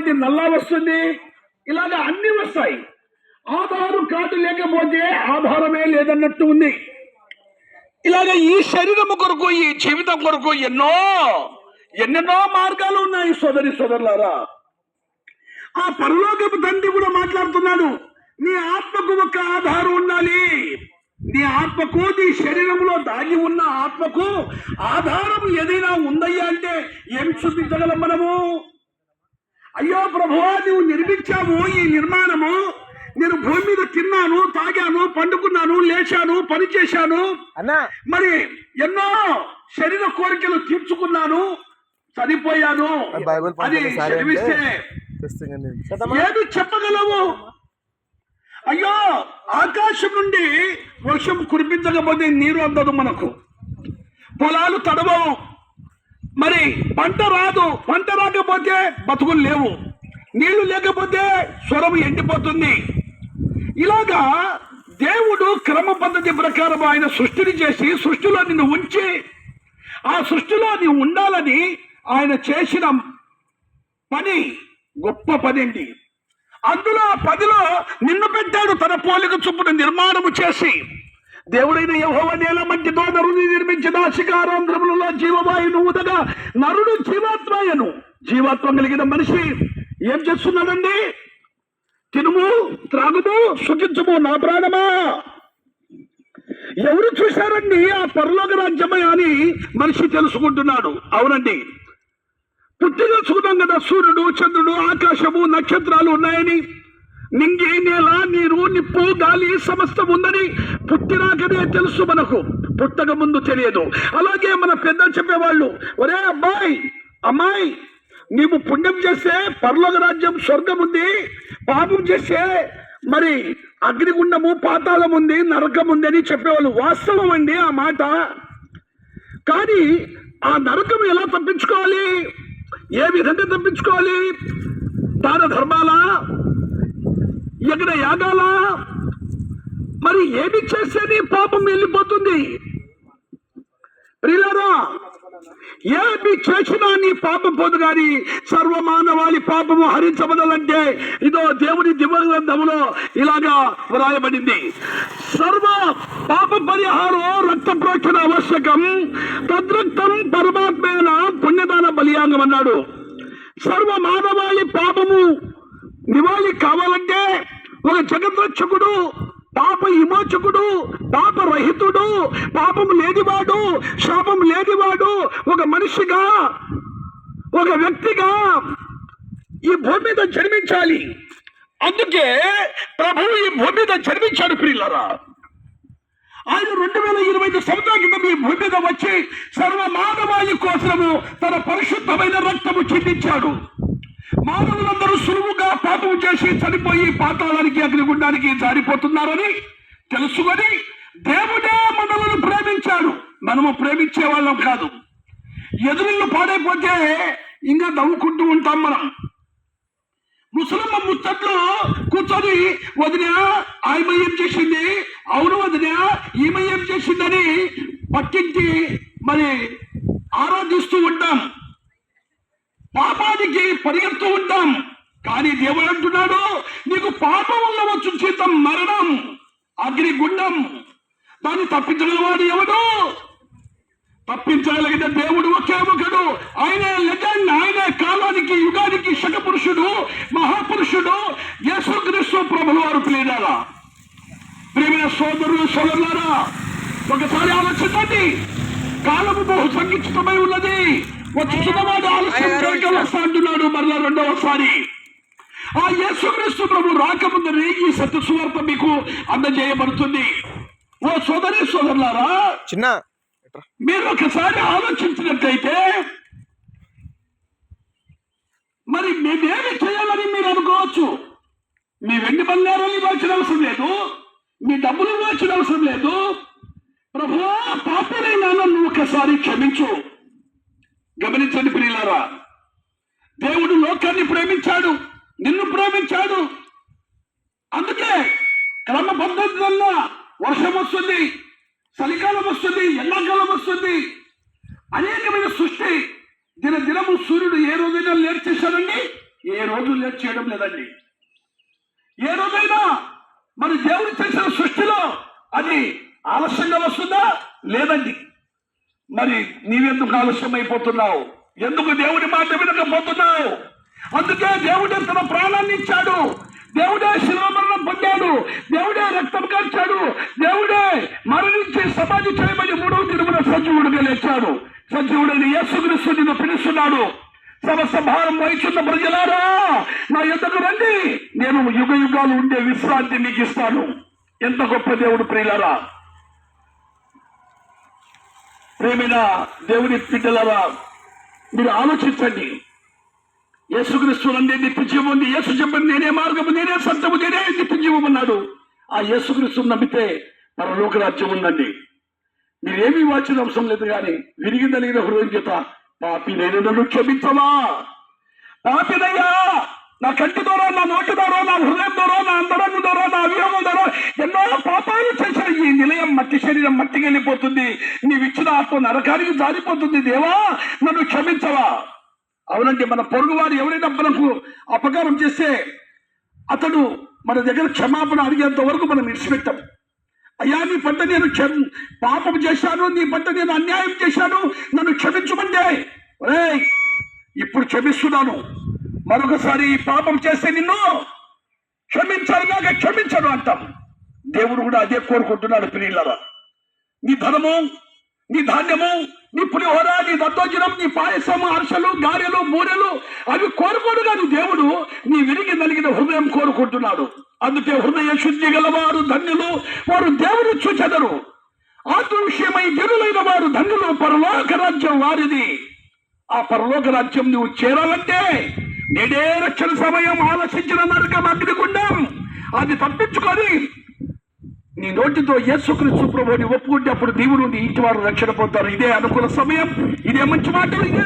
ఇది నల్లా వస్తుంది. ఇలాగ అన్ని వస్తాయి. ఆధారం కార్డు లేకపోతే ఆధారమే లేదన్నట్టు ఉంది. ఇలాగ ఈ శరీరము కొరకు ఈ జీవితం కొరకు ఎన్నో ఎన్నెన్నో మార్గాలు ఉన్నాయి సోదరి సోదరులారా. ఆ పరలోకపు తండ్రి కూడా మాట్లాడుతున్నాడు. నీ ఆత్మకు ఒక ఆధారం ఉండాలి. నీ ఆత్మకు నీ శరీరంలో దాగి ఉన్న ఆత్మకు ఆధారం ఏదైనా ఉందయ్యా అంటే ఏం చూపించగలం మనము? అయ్యో ప్రభువా నువ్వు నిర్మించావు ఈ నిర్మాణము. నేను భూమి మీద తిన్నాను తాగాను పండుకున్నాను లేచాను పని చేశాను. అన్నా. మరి ఎన్నో శరీర కోరికలు తీర్చుకున్నాను చనిపోయాను. అది ఏది చెప్పగలవు? అయ్యో ఆకాశం నుండి వర్షం కురిపించకపోతే నీరు అందదు మనకు. పొలాలు తడవవు. మరి పంట రాదు పంట రాకపోతే బతుకులు లేవు. నీళ్ళు లేకపోతే స్వరం ఎండిపోతుంది. ఇలాగా దేవుడు క్రమ పద్ధతి ప్రకారం ఆయన సృష్టిని చేసి సృష్టిలో నిన్ను ఉంచి ఆ సృష్టిలో నీవు ఉండాలని ఆయన చేసిన పని గొప్ప పని అండి. అందులో పదిలో నిన్ను పెట్టాడు తన పోలిక చొప్పున నిర్మాణము చేసి. దేవుడైన యహోవ నేల మధ్యతో నరుని నిర్మించిన శికారాంధ్రములలో జీవవాయును ఊదగా నరుడు జీవాత్మయను. జీవాత్మ కలిగిన మనిషి ఏం చేస్తున్నాడండి? తినుము త్రాగుము సుఖించుము నా ప్రాణమా? ఎవరు చూశారండి ఆ పరలోక రాజ్యమే అని మనిషి తెలుసుకుంటున్నాడు. అవునండి. పుట్టి తెలుసుకున్నాం కదా. సూర్యుడు చంద్రుడు ఆకాశము నక్షత్రాలు ఉన్నాయని. నింగే నేల నీరు నిప్పు గాలి సమస్తం ఉందని పుట్టినాకనే తెలుసు మనకు. పుట్టక ముందు తెలియదు. అలాగే మన పెద్దలు చెప్పేవాళ్ళు ఒరే అబ్బాయి అమ్మాయి నీవు పుణ్యం చేస్తే పరలోక రాజ్యం స్వర్గం ఉంది పాపం చేస్తే మరి అగ్నిగుండము పాతాళం ఉంది నరకం ఉంది అని చెప్పేవాళ్ళు. వాస్తవం అండి ఆ మాట. కానీ ఆ నరకం ఎలా తప్పించుకోవాలి? ఏ విధంగా తప్పించుకోవాలి దాన ధర్మాలా ఎక్కడ యాగాలా? మరి ఏమి చేసేది? పాపం వెళ్ళిపోతుంది. ఏమి చేసినా నీ పాపం పోదు కానీ సర్వమానవాళి పాపము హరించబడాలంటే ఇదో దేవుని దివ్య గ్రంథములో ఇలాగా వ్రాయబడింది. సర్వ పాప పరిహారం రక్త ప్రోక్షణ ఆవశ్యకం తద్రక్తం పరమాత్మైన పుణ్యదాన బలియాంగం అన్నాడు. సర్వ మానవాళి పాపము నివాళి కావాలంటే ఒక జగద్రక్షకుడు పాప విమోచకుడు పాప రహితుడు పాపం లేనివాడు శాపం లేనివాడు ఒక మనిషిగా ఒక వ్యక్తిగా ఈ భూమి మీద జన్మించాలి. అందుకే ప్రభు ఈ భూమి మీద జన్మించాడు ప్రియులరా. ఆయన రెండు వేల ఇరవై ఐదు సంవత్సరాల క్రితం ఈ భూమి మీద వచ్చి సర్వ మానవాళి కోసము తన పరిశుద్ధమైన రక్తము చిందించాడు. మానవులందరూ సులువుగా పాపం చేసి చనిపోయి పాతాళానికి అగ్నిగుండానికి జారిపోతున్నారని తెలుసుకొని దేవుడే మనలను ప్రేమించాడు. మనము ప్రేమించే వాళ్ళం కాదు. ఎదురుళ్ళు పాడైపోతే ఇంకా నవ్వుకుంటూ ఉంటాం మనం. ముసలమ్మ ముచ్చట్లు కూర్చొని వదినా ఆయమ ఏం చేసింది? అవును వదినా ఈమె ఏం చేసిందని పట్టించి మరి ఆరాధిస్తూ ఉంటాం. పాపానికి పరిగెడుతూ ఉంటాం. కానీ దేవుడు అంటున్నాడు నీకు పాపం వల్ల వచ్చు జీతం మరణం అగ్నిగుండం. దాన్ని తప్పించగలవాడు ఎవడు? తప్పించగలిగిన దేవుడు ఒకే ఒకడు. ఆయన లెజెండ్ ఆయన కాలానికి యుగానికి శకపురుషుడు మహాపురుషుడు. యేసుక్రీస్తు ప్రభులు వారు ప్రియులారా. ప్రియమైన సోదరులు సోదరులారా ఒకసారి ఆలోచించండి. కాలము బహు సంకిష్టమై ఉన్నది. వచ్చుతున్నవాడు ఆలస్యం చేయక వస్తా అంటున్నాడు మరలా రెండవసారి. ఆ యేసుక్రీస్తు ప్రభు రాకముందని ఈ సత్య సువార్త మీకు అందజేయబడుతుంది. ఓ సోదరి సోదరులారా చిన్న మీరు ఒకసారి ఆలోచించినట్లయితే మరి మేమేమి చేయాలని మీరు అనుకోవచ్చు? మీ వెండి బంగారాలు ఇవ్వాల్సిన అవసరం లేదు. మీ డబ్బులు ఇవ్వాల్సిన అవసరం లేదు. ప్రభు పాపనైనా నన్ను ఒకసారి క్షమించు. గమనించండి ప్రియులారా. దేవుడు లోకాన్ని ప్రేమించాడు నిన్ను ప్రేమించాడు. అందుకే క్రమ పద్ధతి వల్ల వర్షం వస్తుంది చలికాలం వస్తుంది ఎండాకాలం వస్తుంది. అనేకమైన సృష్టి దిన దినము సూర్యుడు ఏ రోజైనా లేట్ చేశాడండి ఏ రోజు లేట్ చేయడం లేదండి. ఏ రోజైనా మన దేవుడు చేసిన సృష్టిలో అది ఆలస్యంగా వస్తుందా? లేదండి. మరి నీవెందుకు ఆలస్యం అయిపోతున్నావు ఎందుకు దేవుడి మాట వినకపోతున్నావు? అందుకే దేవుడే తన ప్రాణాన్ని ఇచ్చాడు. దేవుడే శిరోమరణం పొందాడు. దేవుడే రక్తం కార్చాడు దేవుడే మరణించి సమాధి చేయమని మూడవ తిరుగున సజీవుడిగా లేచాడు. సజీవుడని యేసుక్రీస్తు నిన్ను పిలుస్తున్నాడు. సమస్త భారం వహిస్తున్న ప్రజలారా నా ఎద్దకు రండి. నేను యుగ యుగాలు ఉండే విశ్రాంతి మీకు ఇస్తాను. ఎంత గొప్ప దేవుడు ప్రియులారా. ప్రేమిన దేవుని బిడ్డలరా మీరు ఆలోచించండి. యేసుక్రీస్తు నందే యేసు చెప్పండి నేనే మార్గము నేనే సత్యము నేనే నిత్య ఆ యేసుక్రీస్తుని నమ్మితే మన లోకరాజ్యం ఉందండి. మీరేమీ వాచిన అవసరం లేదు కానీ విరిగి హృదయం చేత పాపి నేను నన్ను క్షమించవా పాపినయ్యా నా కంటి ద్వారా నా నోటి ద్వారా నా హృదయం ద్వారా నా అంతరంగం ద్వారా నా అవియోగం ద్వారా ఎన్నో పాపాలు చేసిన ఈ నిలయం మట్టి శరీరం మట్టికి వెళ్ళిపోతుంది. నీవు నరకానికి జారిపోతుంది దేవా నన్ను క్షమించవా? అవునండి మన పొరుగువారు ఎవరైనా మనకు అపకారం చేస్తే అతడు మన దగ్గర క్షమాపణ అడిగేంత వరకు మనం విడిచిపెట్టాం అయ్యా నీ పంట నేను క్షమ పాపం చేశాను నీ పంట నేను అన్యాయం చేశాను నన్ను క్షమించమంటే. ఒరేయ్ ఇప్పుడు క్షమిస్తున్నాను. మరొకసారి పాపం చేస్తే నిన్ను క్షమించాలిగాక క్షమించను అంటాం. దేవుడు కూడా అదే కోరుకుంటున్నాడు ప్రియులరా. నీ ధనము నీ ధాన్యము నీ పులిహోర నీ దత్తోజనం నీ పాయసము అర్షలు గారెలు బూరెలు అవి కోరుకోడు కాదు దేవుడు నీ విరిగి నలిగిన హృదయం కోరుకుంటున్నాడు. అందుకే హృదయ శుద్ధి గలవారు ధన్యులు వారు దేవుని చూచెదరు. ఆత్మ జనులైన వారు ధన్యులు పరలోక రాజ్యం వారిది. ఆ పరలోక రాజ్యం నువ్వు చేరాలంటే నేడే రక్షణ సమయం ఆలోచించిన నరకం అగ్నిగుండం. అది తప్పించుకొని నీ నోటితో యేసుక్రీస్తు ప్రభుని ఒప్పుకుంటే అప్పుడు దేవుడు నీ ఇంటి వారు రక్షణ పొందుతారు. ఇదే అనుకూల సమయం. ఇదే మంచి మాటలు ఇదే